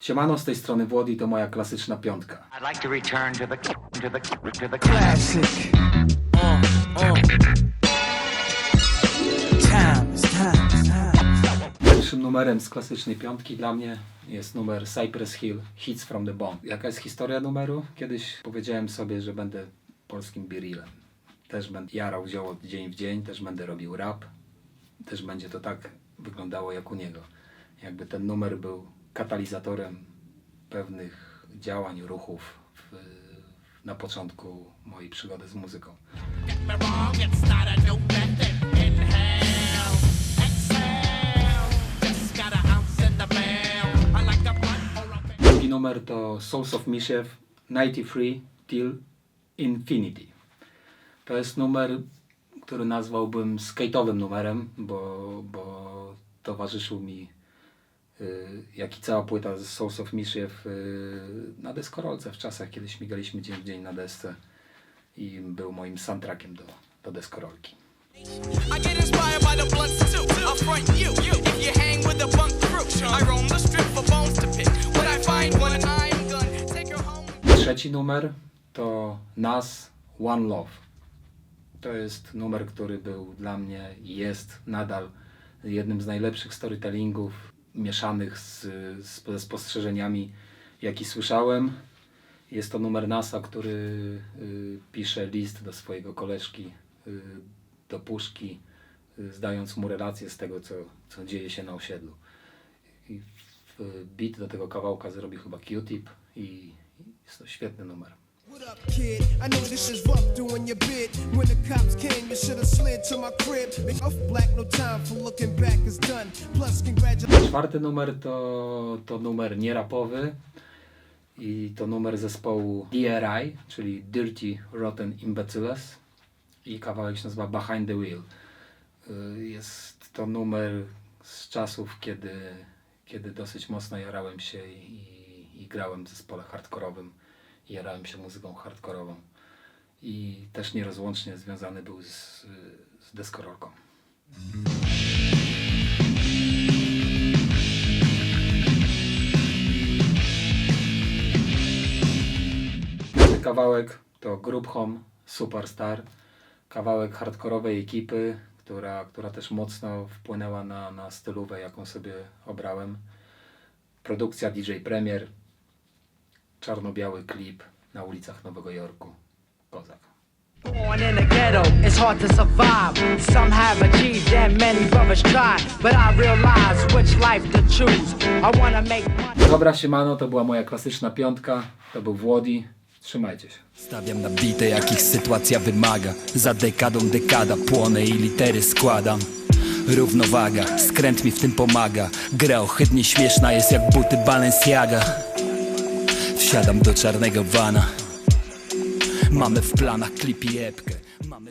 Siemano, z tej strony Włody to moja klasyczna piątka. I'd like to return to the to the to the classic. Times, times, times. Pierwszym numerem z klasycznej piątki dla mnie jest numer Cypress Hill Hits from the Bomb. Jaka jest historia numeru? Kiedyś powiedziałem sobie, że będę polskim birillem. Też będę jarał zioło dzień w dzień, też będę robił rap. Też będzie to tak wyglądało jak u niego. Jakby ten numer był katalizatorem pewnych działań, ruchów w, na początku mojej przygody z muzyką. Drugi numer to Souls of Mischief 93 Till Infinity. To jest numer, który nazwałbym skate'owym numerem, bo, bo towarzyszył mi jak i cała płyta z Souls of Mischief y, na deskorolce w czasach, kiedy śmigaliśmy dzień w dzień na desce i był moim soundtrackiem do, do deskorolki. Trzeci numer to Nas One Love. To jest numer, który był dla mnie i jest nadal jednym z najlepszych storytellingów mieszanych z, z, ze spostrzeżeniami, jaki słyszałem. Jest to numer Nasa, który y, pisze list do swojego koleżki, y, do puszki, y, zdając mu relację z tego, co, co dzieje się na osiedlu. I w- beat do tego kawałka zrobi chyba Q-Tip i jest to świetny numer. Kid? I know this is rough doing your. When the cops came, you should have slid to my crib. Make off black, no time for looking back is done. Plus, congratulations. Czwarty numer to, to numer nierapowy i to numer zespołu DRI, czyli Dirty Rotten Imbeciles i kawałek się nazywa Behind the Wheel. Y, Jest to numer z czasów, kiedy, kiedy dosyć mocno jarałem się i, i grałem w zespole hardkorowym jarałem się muzyką hardkorową i też nierozłącznie związany był z, z deskorolką. Kawałek to Group Home Superstar, kawałek hardkorowej ekipy, która, która też mocno wpłynęła na, na stylówę, jaką sobie obrałem. Produkcja DJ Premier, czarno-biały klip na ulicach Nowego Jorku. Kozak. Born in the ghetto, it's hard to survive. Some have achieved and many brothers tried. But I realize which life to choose. I wanna make money. Dobra, siemano, to była moja klasyczna piątka. To był Włodi. Trzymajcie się. Stawiam na bite, jakich sytuacja wymaga Za dekadą dekada płonę i litery składam Równowaga, skręt mi w tym pomaga Gra ohydnie śmieszna jest jak buty Balenciaga Wsiadam do czarnego vana. Mamy w planach klip i epkę